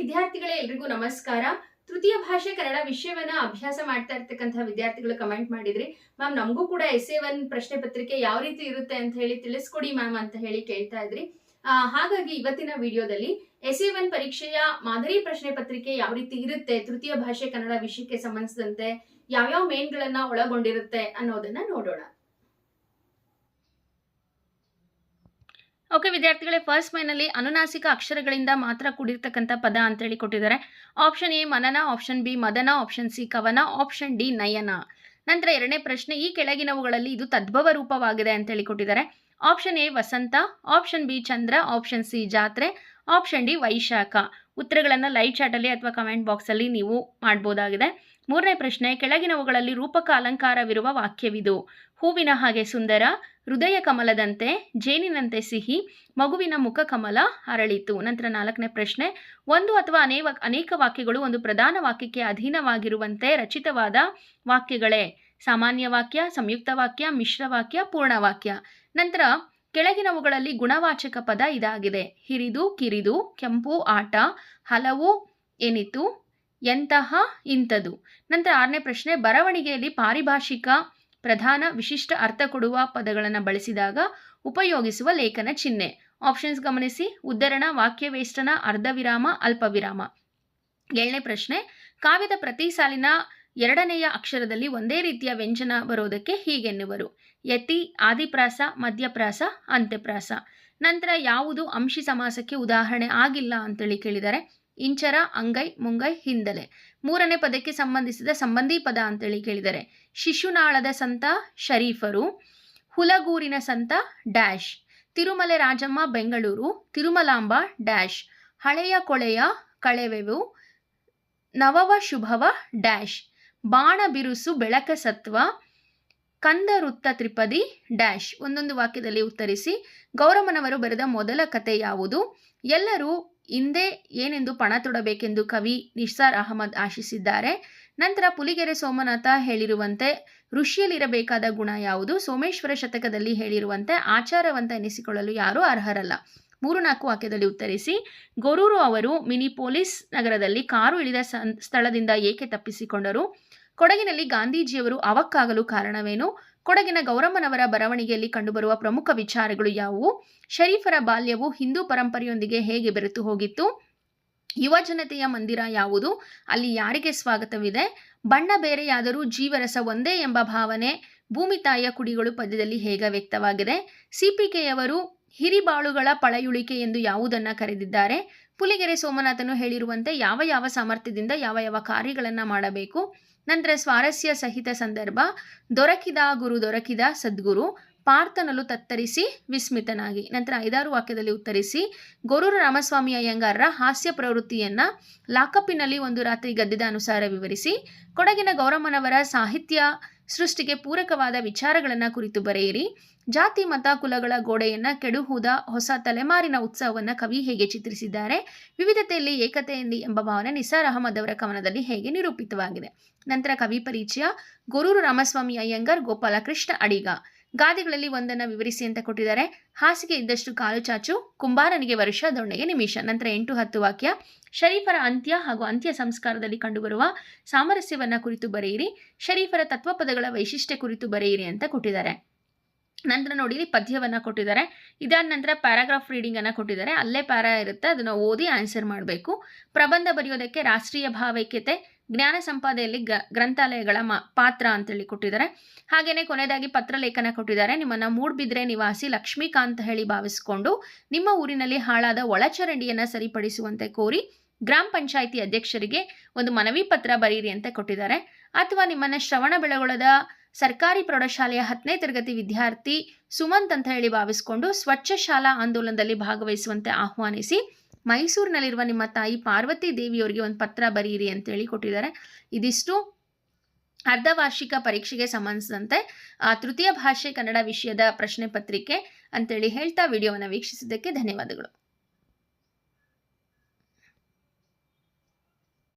ವಿದ್ಯಾರ್ಥಿಗಳೇ ಎಲ್ರಿಗೂ ನಮಸ್ಕಾರ. ತೃತೀಯ ಭಾಷೆ ಕನ್ನಡ ವಿಷಯವನ್ನ ಅಭ್ಯಾಸ ಮಾಡ್ತಾ ಇರ್ತಕ್ಕಂತಹ ವಿದ್ಯಾರ್ಥಿಗಳು ಕಮೆಂಟ್ ಮಾಡಿದ್ರಿ, ಮ್ಯಾಮ್, ನಮಗೂ ಕೂಡ ಎಸ್ ಎ ಒನ್ ಪ್ರಶ್ನೆ ಪತ್ರಿಕೆ ಯಾವ ರೀತಿ ಇರುತ್ತೆ ಅಂತ ಹೇಳಿ ತಿಳಿಸ್ಕೊಡಿ ಮ್ಯಾಮ್ ಅಂತ ಹೇಳಿ ಕೇಳ್ತಾ ಇದ್ರಿ. ಹಾಗಾಗಿ ಇವತ್ತಿನ ವಿಡಿಯೋದಲ್ಲಿ ಎಸ್ ಎ ಒನ್ ಪರೀಕ್ಷೆಯ ಮಾದರಿ ಪ್ರಶ್ನೆ ಪತ್ರಿಕೆ ಯಾವ ರೀತಿ ಇರುತ್ತೆ, ತೃತೀಯ ಭಾಷೆ ಕನ್ನಡ ವಿಷಯಕ್ಕೆ ಸಂಬಂಧಿಸಿದಂತೆ ಯಾವ್ಯಾವ ಮೇನ್ಗಳನ್ನ ಒಳಗೊಂಡಿರುತ್ತೆ ಅನ್ನೋದನ್ನ ನೋಡೋಣ. ಓಕೆ, ವಿದ್ಯಾರ್ಥಿಗಳೇ ಫಸ್ಟ್ ಮೈನಲ್ಲಿ ಅನುನಾಸಿಕ ಅಕ್ಷರಗಳಿಂದ ಮಾತ್ರ ಕೂಡಿರ್ತಕ್ಕಂಥ ಪದ ಅಂತೇಳಿ ಕೊಟ್ಟಿದ್ದಾರೆ. ಆಪ್ಷನ್ ಎ ಮನನ. ಆಪ್ಷನ್ ಬಿ ಮದನ. ಆಪ್ಷನ್ ಸಿ ಕವನ. ಆಪ್ಷನ್ ಡಿ ನಯನ. ನಂತರ ಎರಡನೇ ಪ್ರಶ್ನೆ, ಈ ಕೆಳಗಿನವುಗಳಲ್ಲಿ ಇದು ತದ್ಭವ ರೂಪವಾಗಿದೆ ಅಂತೇಳಿ ಕೊಟ್ಟಿದ್ದಾರೆ. ಆಪ್ಷನ್ ಎ ವಸಂತ. ಆಪ್ಷನ್ ಬಿ ಚಂದ್ರ. ಆಪ್ಷನ್ ಸಿ ಜಾತ್ರೆ. ಆಪ್ಷನ್ ಡಿ ವೈಶಾಖ. ಉತ್ತರಗಳನ್ನು ಲೈವ್ ಚಾಟಲ್ಲಿ ಅಥವಾ ಕಮೆಂಟ್ ಬಾಕ್ಸಲ್ಲಿ ನೀವು ಮಾಡ್ಬೋದಾಗಿದೆ. ಮೂರನೇ ಪ್ರಶ್ನೆ, ಕೆಳಗಿನವುಗಳಲ್ಲಿ ರೂಪಕ ಅಲಂಕಾರವಿರುವ ವಾಕ್ಯವಿದು. ಹೂವಿನ ಹಾಗೆ ಸುಂದರ, ಹೃದಯ ಕಮಲದಂತೆ, ಜೇನಿನಂತೆ ಸಿಹಿ, ಮಗುವಿನ ಮುಖ ಕಮಲ ಅರಳಿತು. ನಂತರ ನಾಲ್ಕನೇ ಪ್ರಶ್ನೆ, ಒಂದು ಅಥವಾ ಅನೇಕ ಅನೇಕ ವಾಕ್ಯಗಳು ಒಂದು ಪ್ರಧಾನ ವಾಕ್ಯಕ್ಕೆ ಅಧೀನವಾಗಿರುವಂತೆ ರಚಿತವಾದ ವಾಕ್ಯಗಳೇ. ಸಾಮಾನ್ಯ ವಾಕ್ಯ, ಸಂಯುಕ್ತ ವಾಕ್ಯ, ಮಿಶ್ರ ವಾಕ್ಯ, ಪೂರ್ಣ ವಾಕ್ಯ. ನಂತರ, ಕೆಳಗಿನವುಗಳಲ್ಲಿ ಗುಣವಾಚಕ ಪದ ಇದಾಗಿದೆ. ಹಿರಿದು, ಕಿರಿದು, ಕೆಂಪು, ಆಟ, ಹಲವು, ಎನಿತು ಎಂತಹ ಇಂಥದು? ನಂತರ ಆರನೇ ಪ್ರಶ್ನೆ, ಬರವಣಿಗೆಯಲ್ಲಿ ಪಾರಿಭಾಷಿಕ ಪ್ರಧಾನ ವಿಶಿಷ್ಟ ಅರ್ಥ ಕೊಡುವ ಪದಗಳನ್ನು ಬಳಸಿದಾಗ ಉಪಯೋಗಿಸುವ ಲೇಖನ ಚಿಹ್ನೆ. ಆಪ್ಷನ್ಸ್ ಗಮನಿಸಿ. ಉದ್ಧರಣ, ವಾಕ್ಯವೇಷ್ಟನ, ಅರ್ಧವಿರಾಮ, ಅಲ್ಪವಿರಾಮ. ಏಳನೇ ಪ್ರಶ್ನೆ, ಕಾವ್ಯದ ಪ್ರತಿ ಸಾಲಿನ ಎರಡನೆಯ ಅಕ್ಷರದಲ್ಲಿ ಒಂದೇ ರೀತಿಯ ವ್ಯಂಜನ ಬರೋದಕ್ಕೆ ಹೀಗೆನ್ನುವರು. ಯತಿ, ಆದಿಪ್ರಾಸ, ಮಧ್ಯಪ್ರಾಸ, ಅಂತ್ಯಪ್ರಾಸ. ನಂತರ ಯಾವುದು ಅಂಶಿ ಸಮಾಸಕ್ಕೆ ಉದಾಹರಣೆ ಆಗಿಲ್ಲ ಅಂತೇಳಿ ಕೇಳಿದ್ದಾರೆ ಇಂಚರ, ಅಂಗೈ, ಮುಂಗೈ, ಹಿಂದಲೆ. ಮೂರನೇ ಪದಕ್ಕೆ ಸಂಬಂಧಿಸಿದ ಸಂಬಂಧಿ ಪದ ಅಂತೇಳಿ ಕೇಳಿದರೆ, ಶಿಶುನಾಳದ ಸಂತ ಶರೀಫರು, ಹುಲಗೂರಿನ ಸಂತ ಡ್ಯಾಶ್. ತಿರುಮಲೆ ರಾಜಮ್ಮ, ಬೆಂಗಳೂರು, ತಿರುಮಲಾಂಬ, ಡ್ಯಾಶ್. ಹಳೆಯ ಕೊಳೆಯ ಕಳೆವೆವು, ನವವ ಶುಭವ, ಡ್ಯಾಶ್. ಬಾಣ ಬಿರುಸು, ಬೆಳಕ ಸತ್ವ, ಕಂದ ವೃತ್ತ ತ್ರಿಪದಿ, ಡ್ಯಾಶ್. ಒಂದೊಂದು ವಾಕ್ಯದಲ್ಲಿ ಉತ್ತರಿಸಿ, ಗೌರಮ್ಮನವರು ಬರೆದ ಮೊದಲ ಕತೆ ಯಾವುದು? ಎಲ್ಲರೂ ಹಿಂದೆ ಏನೆಂದು ಪಣ ತೊಡಬೇಕೆಂದು ಕವಿ ನಿಸಾರ್ ಅಹಮದ್ ಆಶಿಸಿದ್ದಾರೆ. ನಂತರ ಪುಲಿಗೆರೆ ಸೋಮನಾಥ ಹೇಳಿರುವಂತೆ, ಋಷಿಯಲ್ಲಿರಬೇಕಾದ ಗುಣ ಯಾವುದು? ಸೋಮೇಶ್ವರ ಶತಕದಲ್ಲಿ ಹೇಳಿರುವಂತೆ, ಆಚಾರವಂತ ಎನಿಸಿಕೊಳ್ಳಲು ಯಾರೂ ಅರ್ಹರಲ್ಲ. ಮೂರು ನಾಲ್ಕು ವಾಕ್ಯದಲ್ಲಿ ಉತ್ತರಿಸಿ, ಗೊರೂರು ಅವರು ಮಿನಿಪೋಲಿಸ್ ನಗರದಲ್ಲಿ ಕಾರು ಇಳಿದ ಸ್ಥಳದಿಂದ ಏಕೆ ತಪ್ಪಿಸಿಕೊಂಡರು? ಕೊಡಗಿನಲ್ಲಿ ಗಾಂಧೀಜಿಯವರು ಅವಕ್ಕಾಗಲು ಕಾರಣವೇನು? ಕೊಡಗಿನ ಗೌರಮ್ಮನವರ ಬರವಣಿಗೆಯಲ್ಲಿ ಕಂಡುಬರುವ ಪ್ರಮುಖ ವಿಚಾರಗಳು ಯಾವುವು? ಶರೀಫರ ಬಾಲ್ಯವು ಹಿಂದೂ ಪರಂಪರೆಯೊಂದಿಗೆ ಹೇಗೆ ಬೆರೆತು ಹೋಗಿತ್ತು? ಯುವ ಜನತೆಯ ಮಂದಿರ ಯಾವುದು? ಅಲ್ಲಿ ಯಾರಿಗೆ ಸ್ವಾಗತವಿದೆ? ಬಣ್ಣ ಬೇರೆಯಾದರೂ ಜೀವರಸ ಒಂದೇ ಎಂಬ ಭಾವನೆ ಭೂಮಿ ತಾಯಿಯ ಕುಡಿಗಳು ಪದ್ಯದಲ್ಲಿ ಹೇಗೆ ವ್ಯಕ್ತವಾಗಿದೆ? ಸಿಪಿಕೆಯವರು ಹಿರಿಬಾಳುಗಳ ಪಳೆಯುಳಿಕೆ ಎಂದು ಯಾವುದನ್ನು ಕರೆದಿದ್ದಾರೆ? ಪುಲಿಗೆರೆ ಸೋಮನಾಥನು ಹೇಳಿರುವಂತೆ ಯಾವ ಯಾವ ಸಾಮರ್ಥ್ಯದಿಂದ ಯಾವ ಯಾವ ಕಾರ್ಯಗಳನ್ನು ಮಾಡಬೇಕು. ನಂತರ ಸ್ವಾರಸ್ಯ ಸಹಿತ ಸಂದರ್ಭ. ದೊರಕಿದ ಗುರು ದೊರಕಿದ ಸದ್ಗುರು. ಪಾರ್ಥನಲು ತತ್ತರಿಸಿ ವಿಸ್ಮಿತನಾಗಿ. ನಂತರ ಐದಾರು ವಾಕ್ಯದಲ್ಲಿ ಉತ್ತರಿಸಿ, ಗೊರೂರು ರಾಮಸ್ವಾಮಿ ಅಯ್ಯಂಗಾರರ ಹಾಸ್ಯ ಪ್ರವೃತ್ತಿಯನ್ನು ಲಾಕಪ್ಪಿನಲ್ಲಿ ಒಂದು ರಾತ್ರಿ ಗದ್ದಿದ ಅನುಸಾರ ವಿವರಿಸಿ, ಕೊಡಗಿನ ಗೌರಮ್ಮನವರ ಸಾಹಿತ್ಯ ಸೃಷ್ಟಿಗೆ ಪೂರಕವಾದ ವಿಚಾರಗಳನ್ನು ಕುರಿತು ಬರೆಯಿರಿ. ಜಾತಿ, ಮತ, ಕುಲಗಳ ಗೋಡೆಯನ್ನು ಕೆಡುಹುದ ಹೊಸ ತಲೆಮಾರಿನ ಉತ್ಸವವನ್ನು ಕವಿ ಹೇಗೆ ಚಿತ್ರಿಸಿದ್ದಾರೆ, ವಿವಿಧತೆಯಲ್ಲಿ ಏಕತೆಯಲ್ಲಿ ಎಂಬ ಭಾವನೆ ನಿಸಾರ್ ಅಹಮದ್ ಅವರ ಕವನದಲ್ಲಿ ಹೇಗೆ ನಿರೂಪಿತವಾಗಿದೆ. ನಂತರ ಕವಿ ಪರಿಚಯ, ಗೊರೂರು ರಾಮಸ್ವಾಮಿ ಅಯ್ಯಂಗಾರ್ ಗೋಪಾಲಕೃಷ್ಣ ಅಡಿಗ. ಗಾದೆಗಳಲ್ಲಿ ಒಂದನ್ನು ವಿವರಿಸಿ ಅಂತ ಕೊಟ್ಟಿದ್ದಾರೆ. ಹಾಸಿಗೆ ಇದ್ದಷ್ಟು ಕಾಲು ಚಾಚು, ಕುಂಬಾರನಿಗೆ ವರ್ಷ ದೊಣ್ಣೆಗೆ ನಿಮಿಷ. ನಂತರ ಎಂಟು ಹತ್ತು ವಾಕ್ಯ. ಶರೀಫರ ಅಂತ್ಯ ಹಾಗೂ ಅಂತ್ಯ ಸಂಸ್ಕಾರದಲ್ಲಿ ಕಂಡುಬರುವ ಸಾಮರಸ್ಯವನ್ನು ಕುರಿತು ಬರೆಯಿರಿ. ಶರೀಫರ ತತ್ವಪದಗಳ ವೈಶಿಷ್ಟ್ಯ ಕುರಿತು ಬರೆಯಿರಿ ಅಂತ ಕೊಟ್ಟಿದ್ದಾರೆ. ನಂತರ ನೋಡಿ, ಇಲ್ಲಿ ಪದ್ಯವನ್ನು ಕೊಟ್ಟಿದ್ದಾರೆ. ಇದಾದ ನಂತರ ಪ್ಯಾರಾಗ್ರಾಫ್ ರೀಡಿಂಗನ್ನು ಕೊಟ್ಟಿದ್ದಾರೆ. ಅಲ್ಲೇ ಪ್ಯಾರಾ ಇರುತ್ತೆ. ಅದನ್ನು ಓದಿ ಆನ್ಸರ್ ಮಾಡಬೇಕು. ಪ್ರಬಂಧ ಬರೆಯೋದಕ್ಕೆ ರಾಷ್ಟ್ರೀಯ ಭಾವೈಕ್ಯತೆ ಜ್ಞಾನ ಸಂಪಾದೆಯಲ್ಲಿ ಗ್ರಂಥಾಲಯಗಳ ಪಾತ್ರ ಅಂತೇಳಿ ಕೊಟ್ಟಿದ್ದಾರೆ. ಹಾಗೆಯೇ ಕೊನೆಯದಾಗಿ ಪತ್ರಲೇಖನ ಕೊಟ್ಟಿದ್ದಾರೆ. ನಿಮ್ಮನ್ನು ಮೂಡ್ಬಿದ್ರೆ ನಿವಾಸಿ ಲಕ್ಷ್ಮೀಕಾಂತ್ ಹೇಳಿ ಭಾವಿಸಿಕೊಂಡು ನಿಮ್ಮ ಊರಿನಲ್ಲಿ ಹಾಳಾದ ಒಳಚರಂಡಿಯನ್ನು ಸರಿಪಡಿಸುವಂತೆ ಕೋರಿ ಗ್ರಾಮ ಪಂಚಾಯಿತಿ ಅಧ್ಯಕ್ಷರಿಗೆ ಒಂದು ಮನವಿ ಪತ್ರ ಬರೀರಿ ಅಂತ ಕೊಟ್ಟಿದ್ದಾರೆ. ಅಥವಾ ನಿಮ್ಮನ್ನು ಶ್ರವಣ ಬೆಳಗೊಳದ ಸರ್ಕಾರಿ ಪ್ರೌಢಶಾಲೆಯ ಹತ್ತನೇ ತರಗತಿ ವಿದ್ಯಾರ್ಥಿ ಸುಮಂತ್ ಅಂತ ಹೇಳಿ ಭಾವಿಸಿಕೊಂಡು ಸ್ವಚ್ಛ ಶಾಲಾ ಆಂದೋಲನದಲ್ಲಿ ಭಾಗವಹಿಸುವಂತೆ ಆಹ್ವಾನಿಸಿ ಮೈಸೂರಿನಲ್ಲಿರುವ ನಿಮ್ಮ ತಾಯಿ ಪಾರ್ವತಿ ದೇವಿಯವರಿಗೆ ಒಂದು ಪತ್ರ ಬರೀರಿ ಅಂತೇಳಿ ಕೊಟ್ಟಿದ್ದಾರೆ. ಇದಿಷ್ಟು ಅರ್ಧವಾರ್ಷಿಕ ಪರೀಕ್ಷೆಗೆ ಸಂಬಂಧಿಸಿದಂತೆ ತೃತೀಯ ಭಾಷೆ ಕನ್ನಡ ವಿಷಯದ ಪ್ರಶ್ನೆ ಪತ್ರಿಕೆ ಅಂತೇಳಿ ಹೇಳ್ತಾ ವಿಡಿಯೋವನ್ನು ವೀಕ್ಷಿಸಿದ್ದಕ್ಕೆ ಧನ್ಯವಾದಗಳು.